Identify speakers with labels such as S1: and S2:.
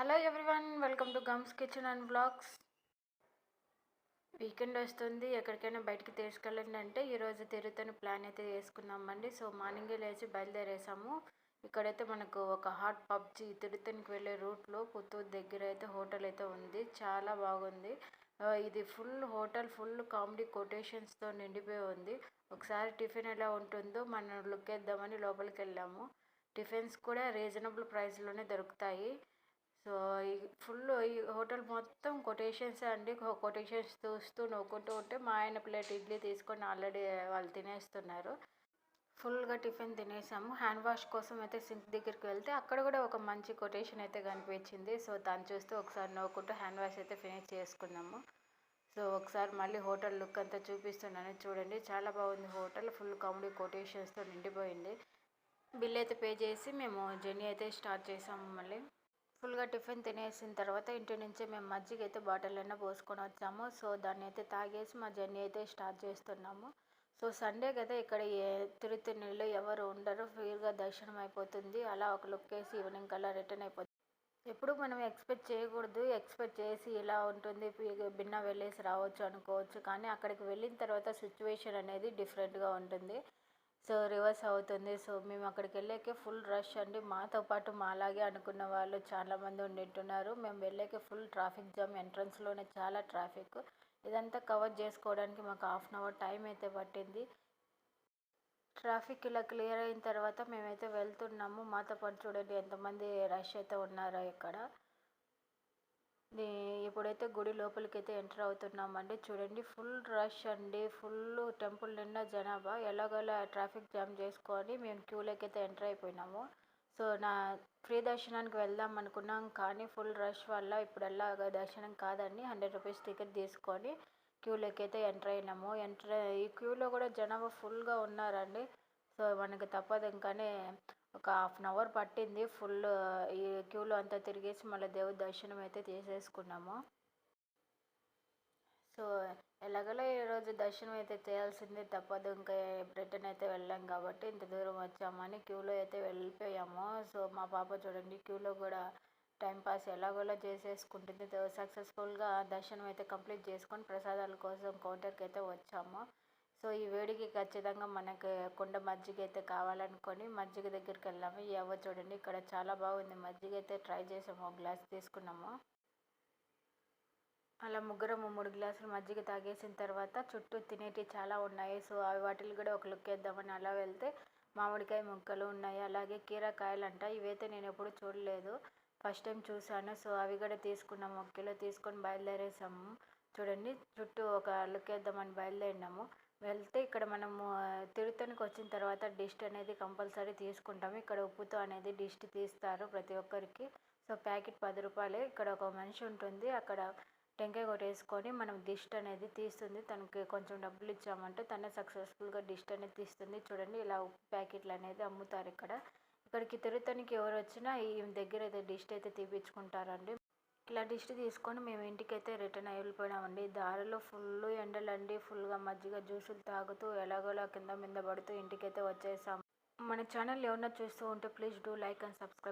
S1: Hello everyone welcome to Gums kitchen and blogs weekend వస్తుంది ఎక్కడికైనా బయటికి తీసుకెళ్ళండి అంటే ఈరోజు తిరుగుతున్న ప్లాన్ అయితే వేసుకున్నామండి సో మార్నింగే లేచి బయలుదేరేసాము. ఇక్కడైతే మనకు ఒక హాట్ పబ్జి తిరుతనికి వెళ్ళే రూట్లో పుత్తూరు దగ్గర అయితే హోటల్ అయితే ఉంది. చాలా బాగుంది. ఇది ఫుల్ హోటల్ ఫుల్ కామెడీ కొటేషన్స్తో నిండిపోయి ఉంది. ఒకసారి టిఫిన్ ఎలా ఉంటుందో మనం లుక్ వేద్దామని లోపలికి వెళ్ళాము. టిఫిన్స్ కూడా రీజనబుల్ ప్రైస్లోనే దొరుకుతాయి. సో ఈ ఫుల్ ఈ హోటల్ మొత్తం కొటేషన్స్ అండి. కొటేషన్స్ చూస్తూ నవ్వుకుంటూ ఉంటే మా ఆయన ప్లేట్ ఇడ్లీ తీసుకొని ఆల్రెడీ వాళ్ళు తినేస్తున్నారు. ఫుల్గా టిఫిన్ తినేసాము. హ్యాండ్ వాష్ కోసం అయితే సింక్ దగ్గరికి వెళ్తే అక్కడ కూడా ఒక మంచి కొటేషన్ అయితే కనిపించింది. సో దాన్ని చూస్తూ ఒకసారి నవ్వుకుంటూ హ్యాండ్ వాష్ అయితే ఫినిష్ చేసుకున్నాము. సో ఒకసారి మళ్ళీ హోటల్ లుక్ అంతా చూపిస్తున్నాను చూడండి. చాలా బాగుంది హోటల్. ఫుల్ కామెడీ కొటేషన్స్తో నిండిపోయింది. బిల్ అయితే పే చేసి మేము జర్నీ అయితే స్టార్ట్ చేసాము మళ్ళీ. ఫుల్గా టిఫిన్ తినేసిన తర్వాత ఇంటి నుంచి మేము మజ్జిగ అయితే బాటిల్ అయినా పోసుకొని వచ్చాము. సో దాన్ని అయితే తాగేసి మా జర్నీ అయితే స్టార్ట్ చేస్తున్నాము. సో సండే కదా ఇక్కడ ఏ తిరుతిన్నీళ్ళు ఎవరు ఉండరు. ఫ్రీగా దర్శనం అయిపోతుంది. అలా ఒక లుక్ వేసి ఈవినింగ్ కల్లా రిటర్న్ అయిపోతుంది ఎప్పుడు మనం ఎక్స్పెక్ట్ చేయకూడదు. ఎక్స్పెక్ట్ చేసి ఇలా ఉంటుంది. భిన్న వెళ్ళేసి రావచ్చు అనుకోవచ్చు. కానీ అక్కడికి వెళ్ళిన తర్వాత సిచ్యువేషన్ అనేది డిఫరెంట్గా ఉంటుంది. సో రివర్స్ అవుతుంది. సో మేము అక్కడికి వెళ్ళాకే ఫుల్ రష్ అండి. మాతో పాటు మాలాగే అనుకున్న వాళ్ళు చాలామంది ఉండింటున్నారు మేము వెళ్ళాకే ఫుల్ ట్రాఫిక్ జామ్ ఎంట్రన్స్లోనే చాలా ట్రాఫిక్. ఇదంతా కవర్ చేసుకోవడానికి మాకు హాఫ్ అన్ అవర్ టైం అయితే పట్టింది. ట్రాఫిక్ ఇలా క్లియర్ అయిన తర్వాత మేమైతే వెళ్తున్నాము. మాతో పాటు చూడండి ఎంతమంది రష్ అయితే ఉన్నారో ఇక్కడ. ఎప్పుడైతే ఇప్పుడైతే గుడి లోపలికి అయితే ఎంటర్ అవుతున్నామండి చూడండి ఫుల్ రష్ అండి. ఫుల్ టెంపుల్ నిండా జనాభా. ఎలాగోలా ట్రాఫిక్ జామ్ చేసుకొని మేము క్యూలోకి అయితే ఎంటర్ అయిపోయినాము. సో నా ఫ్రీ దర్శనానికి వెళ్దాం అనుకున్నాం కానీ ఫుల్ రష్ వల్ల ఇప్పుడు ఎలాగ దర్శనం కాదండి. హండ్రెడ్ రూపీస్ టికెట్ తీసుకొని క్యూలోకి అయితే ఎంటర్ అయినాము. ఎంటర్ ఈ క్యూలో కూడా జనాభా ఫుల్గా ఉన్నారండి. సో మనకి తప్పదు ఇంకానే ఒక హాఫ్ అన్ అవర్ పట్టింది. ఫుల్ ఈ క్యూలో అంతా తిరిగేసి మళ్ళీ దేవుడి దర్శనం అయితే చేసేసుకున్నాము. సో ఎలాగోలా ఈరోజు దర్శనం అయితే చేయాల్సిందే తప్పదు. ఇంకా రిటర్న్ అయితే వెళ్ళాం కాబట్టి ఇంత దూరం వచ్చామని క్యూలో అయితే వెళ్ళిపోయాము. సో మా పాప చూడండి క్యూలో కూడా టైంపాస్ ఎలాగోలా చేసేసుకుంటుంది. సక్సెస్ఫుల్గా దర్శనం అయితే కంప్లీట్ చేసుకొని ప్రసాదాల కోసం కౌంటర్కి అయితే వచ్చాము. సో ఈ వేడికి ఖచ్చితంగా మనకి కుండ మజ్జిగ అయితే కావాలనుకొని మజ్జిగ దగ్గరికి వెళ్ళాము ఈ అవ్వ చూడండి ఇక్కడ చాలా బాగుంది. మజ్జిగ అయితే ట్రై చేసాము. ఒక గ్లాస్ తీసుకున్నాము. అలా ముగ్గురం మూడు గ్లాసులు మజ్జిగ తాగేసిన తర్వాత చుట్టూ తినేటివి చాలా ఉన్నాయి. సో అవి వాటిని కూడా ఒక లుక్ వేద్దామని అలా వెళ్తే మామిడికాయ ముక్కలు ఉన్నాయి. అలాగే కీరకాయలు అంట ఇవైతే నేను ఎప్పుడు చూడలేదు. ఫస్ట్ టైం చూశాను. సో అవి కూడా తీసుకున్నాము. ఒక కిలో తీసుకొని బయలుదేరేసాము. చూడండి చుట్టూ ఒక లుక్ వేద్దామని బయలుదేరినాము. వెళ్తే ఇక్కడ మనము తిరుతనికి వచ్చిన తర్వాత డిస్ట్ అనేది కంపల్సరీ తీసుకుంటాము. ఇక్కడ ఉప్పుతో అనేది డిస్ట్ తీస్తారు ప్రతి ఒక్కరికి. సో ప్యాకెట్ పది రూపాయలే. ఇక్కడ ఒక మనిషి ఉంటుంది. అక్కడ టెంకాయ కొట్టేసుకొని మనం డిస్ట్ అనేది తీస్తుంది. తనకి కొంచెం డబ్బులు ఇచ్చామంటే తనే సక్సెస్ఫుల్గా డిస్ట్ అనేది తీస్తుంది. చూడండి ఇలా ఉప్పు ప్యాకెట్లు అనేది అమ్ముతారు ఇక్కడ. ఇక్కడికి తిరుత్తనికి ఎవరు వచ్చినా ఈ దగ్గర అయితే డిస్ట్ అయితే తీపించుకుంటారండి ఇలా దిష్టి తీసుకొని మేము ఇంటికి అయితే రిటర్న్ అయిపోయినామండి. దారిలో ఫుల్ ఎండలండి ఫుల్గా మజ్జిగ జ్యూసులు తాగుతూ ఎలాగోలా కింద మీద పడుతూ ఇంటికైతే వచ్చేసాం. మన ఛానల్ ఏమన్నా చూస్తూ ఉంటే please do like and subscribe